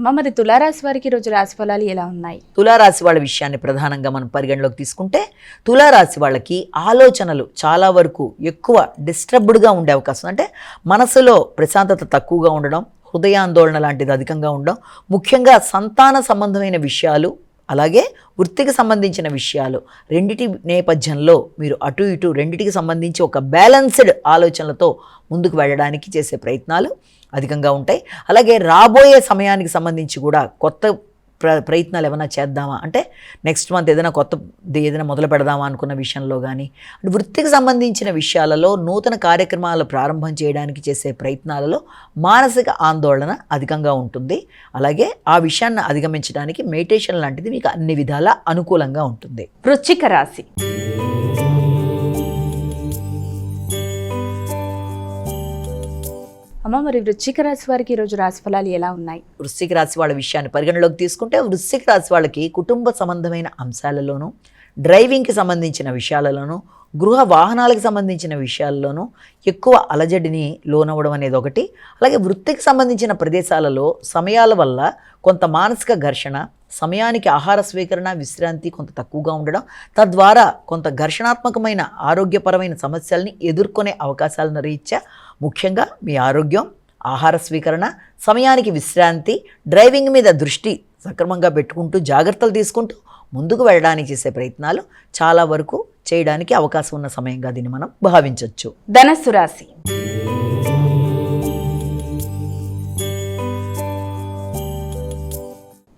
అమ్మ మరి తులారాశి వారికి రోజు రాశి ఫలాలు ఎలా ఉన్నాయి? తులారాశి వాళ్ళ విషయాన్ని ప్రధానంగా మనం పరిగణలోకి తీసుకుంటే తులారాశి వాళ్ళకి ఆలోచనలు చాలా వరకు ఎక్కువ డిస్టర్బ్డ్గా ఉండే అవకాశం. అంటే మనసులో ప్రశాంతత తక్కువగా ఉండడం హృదయాందోళన లాంటిది అధికంగా ఉండడం ముఖ్యంగా సంతాన సంబంధమైన విషయాలు అలాగే వృత్తికి సంబంధించిన విషయాలు. రెండిటి నేపథ్యంలో మీరు అటు ఇటు రెండిటికి సంబంధించి ఒక బ్యాలెన్స్డ్ ఆలోచనలతో ముందుకు వెళ్ళడానికి చేసే ప్రయత్నాలు అధికంగా ఉంటాయి. అలాగే రాబోయే సమయానికి సంబంధించి కూడా కొత్త ప్ర ప్రయత్నాలు ఏమైనా చేద్దామా? అంటే నెక్స్ట్ మంత్ ఏదైనా కొత్త ఏదైనా మొదలు పెడదామా అనుకున్న విషయంలో కానీ అంటే వృత్తికి సంబంధించిన విషయాలలో నూతన కార్యక్రమాలు ప్రారంభం చేయడానికి చేసే ప్రయత్నాలలో మానసిక ఆందోళన అధికంగా ఉంటుంది. అలాగే ఆ విషయాన్ని అధిగమించడానికి మెడిటేషన్ లాంటిది మీకు అన్ని విధాలా అనుకూలంగా ఉంటుంది. వృశ్చిక రాశి. అమ్మ మరి వృశ్చిక రాశి వారికి ఈ రోజు రాశి ఫలాలు ఎలా ఉన్నాయి? వృశ్చిక రాశి వాళ్ళ విషయాన్ని పరిగణలోకి తీసుకుంటే వృశ్చిక రాశి వాళ్ళకి కుటుంబ సంబంధమైన అంశాలలోనూ డ్రైవింగ్కి సంబంధించిన విషయాలలోనూ గృహ వాహనాలకు సంబంధించిన విషయాల్లోనూ ఎక్కువ అలజడిని లోనవ్వడం అనేది ఒకటి. అలాగే వృత్తికి సంబంధించిన ప్రదేశాలలో సమయాల వల్ల కొంత మానసిక ఘర్షణ సమయానికి ఆహార స్వీకరణ విశ్రాంతి కొంత తక్కువగా ఉండడం తద్వారా కొంత ఘర్షణాత్మకమైన ఆరోగ్యపరమైన సమస్యల్ని ఎదుర్కొనే అవకాశాలను రీత్యా ముఖ్యంగా మీ ఆరోగ్యం ఆహార స్వీకరణ సమయానికి విశ్రాంతి డ్రైవింగ్ మీద దృష్టి సక్రమంగా పెట్టుకుంటూ జాగ్రత్తలు తీసుకుంటూ ముందుకు వెళ్ళడానికి చేసే ప్రయత్నాలు చాలా వరకు చేయడానికి అవకాశం ఉన్న సమయంగా దీన్ని మనం భావించవచ్చు ధనస్సు రాశి.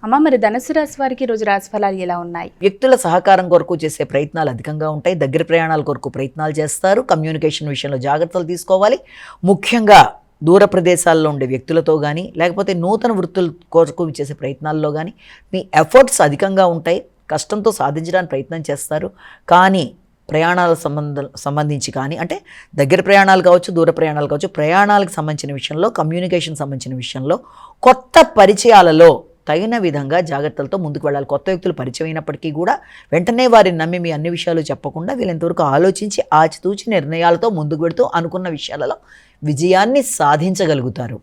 అమ్మ మరి ధనస్సు రాశి వారికి రోజు రాశి ఫలాలు ఎలా ఉన్నాయి? వ్యక్తుల సహకారం కొరకు చేసే ప్రయత్నాలు అధికంగా ఉంటాయి. దగ్గర ప్రయాణాల కొరకు ప్రయత్నాలు చేస్తారు. కమ్యూనికేషన్ విషయంలో జాగ్రత్తలు తీసుకోవాలి. ముఖ్యంగా దూర ప్రదేశాల్లో ఉండే వ్యక్తులతో కానీ లేకపోతే నూతన వృత్తుల కొరకు చేసే ప్రయత్నాల్లో కానీ మీ ఎఫర్ట్స్ అధికంగా ఉంటాయి కష్టంతో సాధించడానికి ప్రయత్నం చేస్తారు. కానీ ప్రయాణాల సంబంధ సంబంధించి కానీ అంటే దగ్గర ప్రయాణాలు కావచ్చు దూర ప్రయాణాలు కావచ్చు ప్రయాణాలకు సంబంధించిన విషయంలో కమ్యూనికేషన్ సంబంధించిన విషయంలో కొత్త పరిచయాలలో తగిన విధంగా జాగ్రత్తలతో ముందుకు వెళ్ళాలి. కొత్త వ్యక్తులు పరిచయం అయినప్పటికీ కూడా వెంటనే వారిని నమ్మి మీ అన్ని విషయాలు చెప్పకుండా వీళ్ళంతవరకు ఆలోచించి ఆచితూచి నిర్ణయాలతో ముందుకు పెడుతూ అనుకున్న విషయాలలో విజయాన్ని సాధించగలుగుతారు.